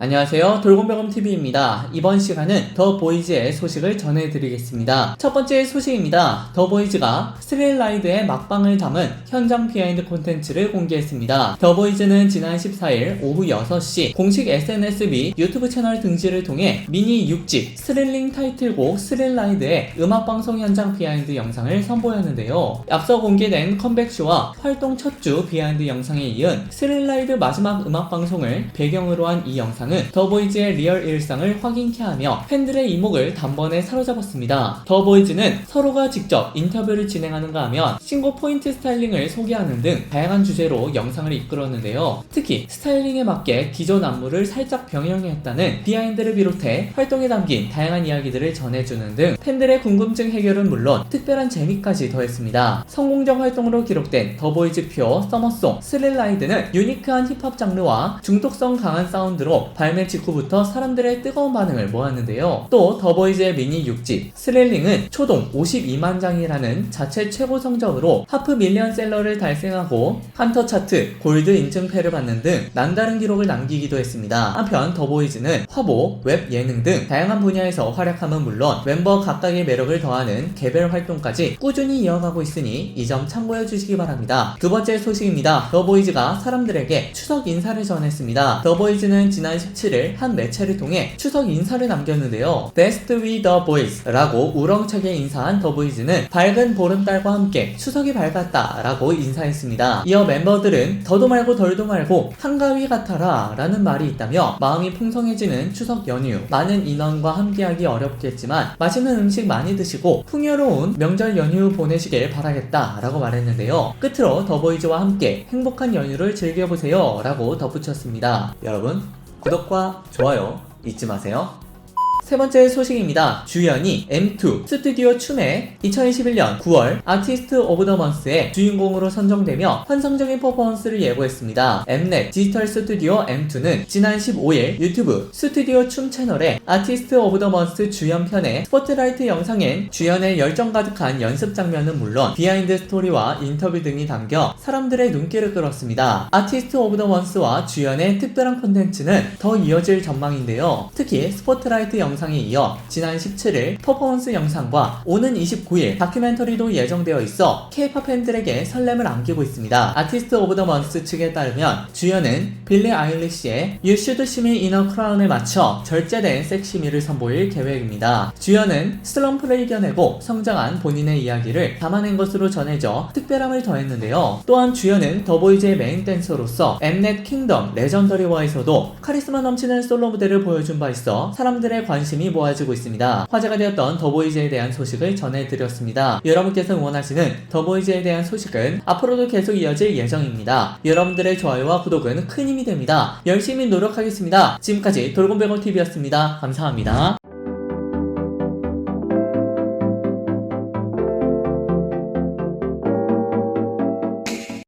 안녕하세요. 돌곰별곰TV입니다. 이번 시간은 더 보이즈의 소식을 전해드리겠습니다. 첫 번째 소식입니다. 더 보이즈가 스릴라이드의 막방을 담은 현장 비하인드 콘텐츠를 공개했습니다. 더 보이즈는 지난 14일 오후 6시 공식 SNS 및 유튜브 채널 등지를 통해 미니 6집 스릴링 타이틀곡 스릴라이드의 음악방송 현장 비하인드 영상을 선보였는데요. 앞서 공개된 컴백쇼와 활동 첫 주 비하인드 영상에 이은 스릴라이드 마지막 음악방송을 배경으로 한 이 영상 은 더보이즈의 리얼 일상을 확인케 하며 팬들의 이목을 단번에 사로잡았습니다. 더보이즈는 서로가 직접 인터뷰를 진행하는가 하면 신곡 포인트 스타일링을 소개하는 등 다양한 주제로 영상을 이끌었는데요. 특히 스타일링에 맞게 기존 안무를 살짝 병행했다는 비하인드를 비롯해 활동에 담긴 다양한 이야기들을 전해주는 등 팬들의 궁금증 해결은 물론 특별한 재미까지 더했습니다. 성공적 활동으로 기록된 더보이즈 퓨어 서머송 스릴라이드는 유니크한 힙합 장르와 중독성 강한 사운드로 발매 직후부터 사람들의 뜨거운 반응을 모았는데요. 또 더보이즈의 미니 6집 스릴링은 초동 52만 장이라는 자체 최고 성적으로 하프 밀리언셀러를 달성하고 한터 차트 골드 인증패를 받는 등 남다른 기록을 남기기도 했습니다. 한편 더보이즈는 화보, 웹 예능 등 다양한 분야에서 활약함은 물론 멤버 각각의 매력을 더하는 개별 활동까지 꾸준히 이어가고 있으니 이 점 참고해 주시기 바랍니다. 두 번째 소식입니다. 더보이즈가 사람들에게 추석 인사를 전했습니다. 더보이즈는 지난 17일 한 매체를 통해 추석 인사를 남겼는데요. Best with the boys 라고 우렁차게 인사한 더 보이즈는 밝은 보름달과 함께 추석이 밝았다 라고 인사했습니다. 이어 멤버들은 더도 말고 덜도 말고 한가위 같아라 라는 말이 있다며 마음이 풍성해지는 추석 연휴 많은 인원과 함께하기 어렵겠지만 맛있는 음식 많이 드시고 풍요로운 명절 연휴 보내시길 바라겠다 라고 말했는데요. 끝으로 더보이즈와 함께 행복한 연휴를 즐겨보세요 라고 덧붙였습니다. 여러분 구독과 좋아요 잊지 마세요. 세 번째 소식입니다. 주연이 M2 스튜디오 춤에 2021년 9월 아티스트 오브 더 먼스의 주인공으로 선정되며 환상적인 퍼포먼스를 예고했습니다. 엠넷 디지털 스튜디오 M2는 지난 15일 유튜브 스튜디오 춤 채널에 아티스트 오브 더 먼스 주연 편의 스포트라이트 영상엔 주연의 열정 가득한 연습 장면은 물론 비하인드 스토리와 인터뷰 등이 담겨 사람들의 눈길을 끌었습니다. 아티스트 오브 더 먼스와 주연의 특별한 콘텐츠는 더 이어질 전망인데요. 특히 스포트라이트 영상 에 이어 지난 17일 퍼포먼스 영상과 오는 29일 다큐멘터리도 예정되어 있어 K-팝 팬들에게 설렘을 안기고 있습니다. 아티스트 오브 더 먼스 측에 따르면 주연은 빌리 아일리시의 You Should See Me in a Crown에 맞춰 절제된 섹시미를 선보일 계획입니다. 주연은 슬럼프를 이겨내고 성장한 본인의 이야기를 담아낸 것으로 전해져 특별함을 더했는데요. 또한 주연은 더보이즈의 메인 댄서로서 엠넷 킹덤 레전더리와에서도 카리스마 넘치는 솔로 무대를 보여준 바 있어 사람들의 관심 이 모아지고 있습니다. 화제가 되었던 더보이즈에 대한 소식을 전해드렸습니다. 여러분께서 응원하시는 더보이즈에 대한 소식은 앞으로도 계속 이어질 예정입니다. 여러분들의 좋아요와 구독은 큰 힘이 됩니다. 열심히 노력하겠습니다. 지금까지 돌곰백원TV였습니다. 감사합니다.